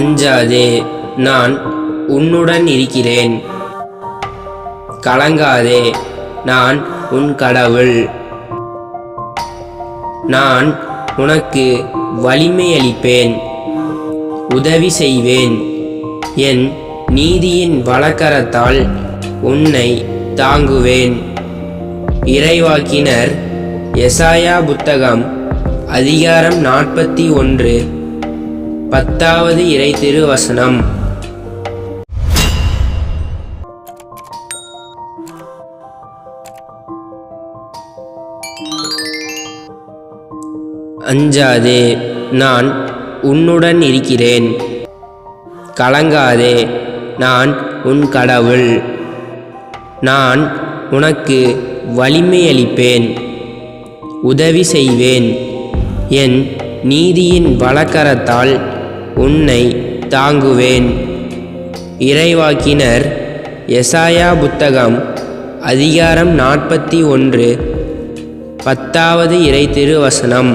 அஞ்சாதே நான் உன்னுடன் இருக்கிறேன். கலங்காதே நான் உன் கடவுள். நான் உனக்கு வலிமையளிப்பேன் உதவி செய்வேன். என் நீதியின் வழக்கரத்தால் உன்னை தாங்குவேன். இறைவாக்கினர் எசாயா புத்தகம் அதிகாரம் நாற்பத்தி ஒன்று. பத்தாவது இறை திருவசனம். அஞ்சாதே நான் உன்னுடன் இருக்கிறேன். கலங்காதே நான் உன் கடவுள். நான் உனக்கு வலிமையளிப்பேன். உதவி செய்வேன். என் நீதியின் வழக்கரத்தால் உன்னை தாங்குவேன். இறைவாக்கினர் எசாயா புத்தகம் அதிகாரம் நாற்பத்தி ஒன்று பத்தாவது இறை திருவசனம்.